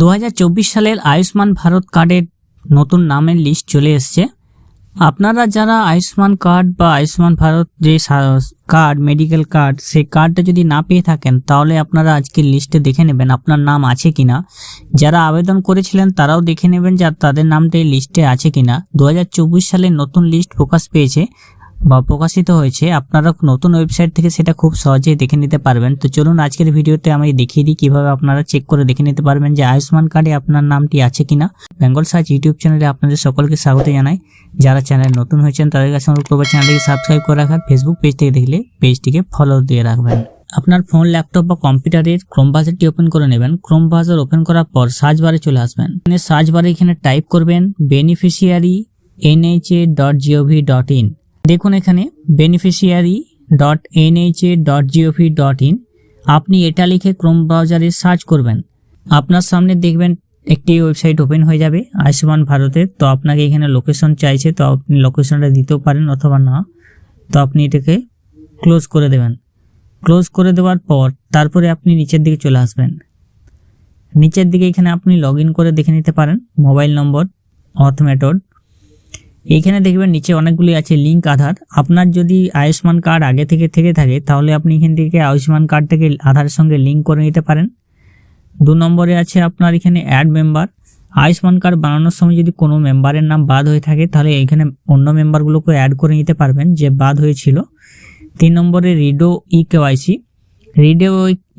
দু হাজার চব্বিশ সালের আয়ুষ্মান ভারত কার্ডের নতুন নামের লিস্ট চলে এসছে। আপনারা যারা আয়ুষ্মান কার্ড বা আয়ুষ্মান ভারত যে কার্ড মেডিকেল কার্ড সেই কার্ডটা যদি না পেয়ে থাকেন, তাহলে আপনারা আজকের লিস্টে দেখে নেবেন আপনার নাম আছে কিনা। যারা আবেদন করেছিলেন, তারাও দেখে নেবেন যে তাদের নামটা এই লিস্টে আছে কিনা। দু হাজার চব্বিশ সালের নতুন লিস্ট প্রকাশ পেয়েছে। বা প্রকাশিত হয়েছে, আপনারা নতুন ওয়েবসাইট থেকে সেটা খুব সহজেই দেখে নিতে পারবেন। তো চলুন আজকের ভিডিওতে আমি দেখিয়ে দিই কীভাবে আপনারা চেক করে দেখে নিতে পারবেন যে আয়ুষ্মান কার্ডে আপনার নামটি আছে কিনা। বেঙ্গল সার্চ ইউটিউব চ্যানেলে আপনাদের সকলকে স্বাগত জানাই। যারা চ্যানেল নতুন হয়েছেন, তাদের কাছে অনুরোধ করব চ্যানেলটিকে সাবস্ক্রাইব করে রাখার ফেসবুক পেজ থেকে দেখলে পেজটিকে ফলো দিয়ে রাখবেন। আপনার ফোন ল্যাপটপ বা কম্পিউটারের ক্রোম ব্রাউজারটি ওপেন করে নেবেন। ক্রোম ব্রাউজার ওপেন করার পর সার্চ বারে চলে আসবেন। সার্চ বারে এখানে টাইপ করবেন beneficiary NHA dot GOV dot in দেখুন এখানে beneficiary dot NHA dot GOV dot in আপনি এটা লিখে ক্রোম ব্রাউজারে সার্চ করবেন। আপনার সামনে দেখবেন একটি ওয়েবসাইট ওপেন হয়ে যাবে, আয়ুষ্মান ভারতের। তো আপনাকে এখানে লোকেশন চাইছে, তো আপনি লোকেশনটা দিতেও পারেন অথবা না। তো আপনি এটাকে ক্লোজ করে দেবেন। ক্লোজ করে দেওয়ার পর তারপরে আপনি নিচের দিকে চলে আসবেন। নিচের দিকে এখানে আপনি লগ করে দেখে নিতে পারেন। মোবাইল নম্বর অথ মেথড এইখানে দেখবেন নিচে অনেকগুলি আছে লিঙ্ক আধার। আপনার যদি আয়ুষ্মান কার্ড আগে থেকে থেকে থাকে, তাহলে আপনি এখান থেকে আয়ুষ্মান কার্ড থেকে আধারের সঙ্গে লিঙ্ক করে নিতে পারেন। দু নম্বরে আছে আপনার এখানে অ্যাড মেম্বার আয়ুষ্মান কার্ড বানানোর সময় যদি কোনো মেম্বারের নাম বাদ হয়ে থাকে, তাহলে এখানে অন্য মেম্বারগুলোকে অ্যাড করে নিতে পারবেন যে বাদ হয়েছিল। তিন নম্বরে রিডো ই কেওয়াইসি রিডো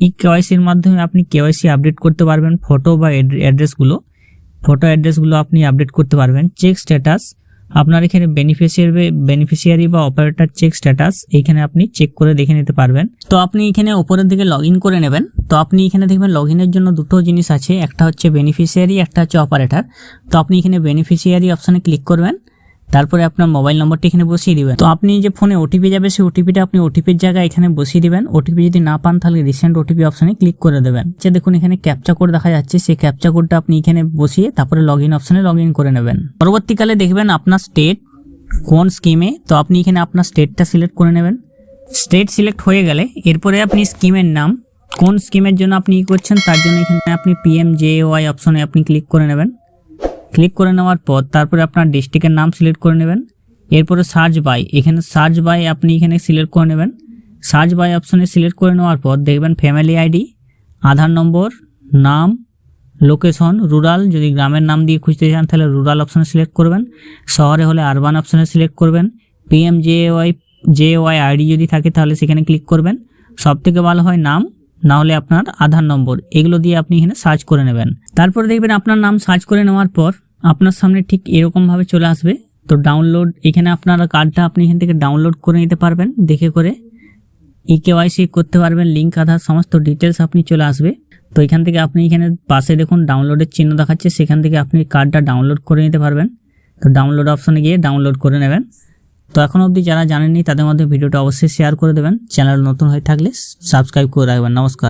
ই কেওয়াইসির মাধ্যমে আপনি কেওয়াইসি আপডেট করতে পারবেন ফটো বা অ্যাড্রেসগুলো ফটো অ্যাড্রেসগুলো আপনি আপডেট করতে পারবেন। চেক স্ট্যাটাস আপনার এখানে বেনিফিশিয়ারি বেনিফিশিয়ারি বা অপারেটর চেক স্ট্যাটাস এইখানে আপনি চেক করে দেখে নিতে পারবেন। তো আপনি এখানে ওপরের দিকে লগ করে নেবেন। তো আপনি এখানে দেখবেন লগ জন্য দুটো জিনিস আছে। একটা হচ্ছে বেনিফিশিয়ারি একটা হচ্ছে অপারেটর তো আপনি এখানে বেনিফিশিয়ারি অপশানে ক্লিক করবেন। তারপরে আপনার মোবাইল নম্বরটি এখানে বসিয়ে দিবেন। তো আপনি যে ফোনে ওটিপি যাবে, সেই ওটিপিটা আপনি ওটিপির জায়গায় এখানে বসিয়ে দিবেন। ওটিপি যদি না পান, তাহলে রিসেন্ট ওটিপি অপশানে ক্লিক করে দেবেন। যে দেখুন, এখানে ক্যাপচা কোড দেখা যাচ্ছে। সেই ক্যাপচা কোডটা আপনি এখানে বসিয়ে তারপরে লগ ইন অপশানে লগ ইন করে নেবেন। পরবর্তীকালে দেখবেন আপনার স্টেট কোন স্কিমে তো আপনি এখানে আপনার স্টেটটা সিলেক্ট করে নেবেন। স্টেট সিলেক্ট হয়ে গেলে এরপরে আপনি স্কিমের নাম, কোন স্কিমের জন্য আপনি ই করছেন, তার জন্য এখানে আপনি পিএম জে ওয়াই অপশনে আপনি ক্লিক করে নেবেন। ক্লিক করে নেওয়ার পর তারপরে আপনার ডিস্ট্রিক্টের নাম সিলেক্ট করে নেবেন। এরপরে সার্চ বাই এখানে সার্চ বাই আপনি এখানে সিলেক্ট করে নেবেন। সার্চ বাই অপশনে সিলেক্ট করে নেওয়ার পর দেখবেন ফ্যামিলি আইডি আধার নম্বর, নাম লোকেশন রুরাল যদি গ্রামের নাম দিয়ে খুঁজতে চান তাহলে রুরাল অপশানে সিলেক্ট করবেন। শহরে হলে আরবান অপশানে সিলেক্ট করবেন। PM J Y J ID যদি থাকে তাহলে সেখানে ক্লিক করবেন। সব থেকে ভালো হয় নাম, না হলে আপনার আধার নম্বর। এগুলো দিয়ে আপনি এখানে সার্চ করে নেবেন। তারপরে দেখবেন আপনার নাম সার্চ করে নেওয়ার পর আপনার সামনে ঠিক এরকমভাবে চলে আসবে। তো ডাউনলোড এখানে আপনার কার্ডটা আপনি এখান থেকে ডাউনলোড করে নিতে পারবেন, দেখে করে। ই কেওয়াইসি করতে পারবেন লিঙ্ক আধার, সমস্ত ডিটেলস আপনি চলে আসবে। তো এখান থেকে আপনি এখানে পাশে দেখুন ডাউনলোডের চিহ্ন দেখাচ্ছে, সেখান থেকে আপনি কার্ডটা ডাউনলোড করে নিতে পারবেন। তো ডাউনলোড অপশানে গিয়ে ডাউনলোড করে নেবেন। তো এখন অবধি যারা জানেননি, তাদের মধ্যে ভিডিওটা অবশ্যই শেয়ার করে দেবেন। চ্যানেল নতুন হয়ে থাকলে সাবস্ক্রাইব করে রাখবেন। নমস্কার।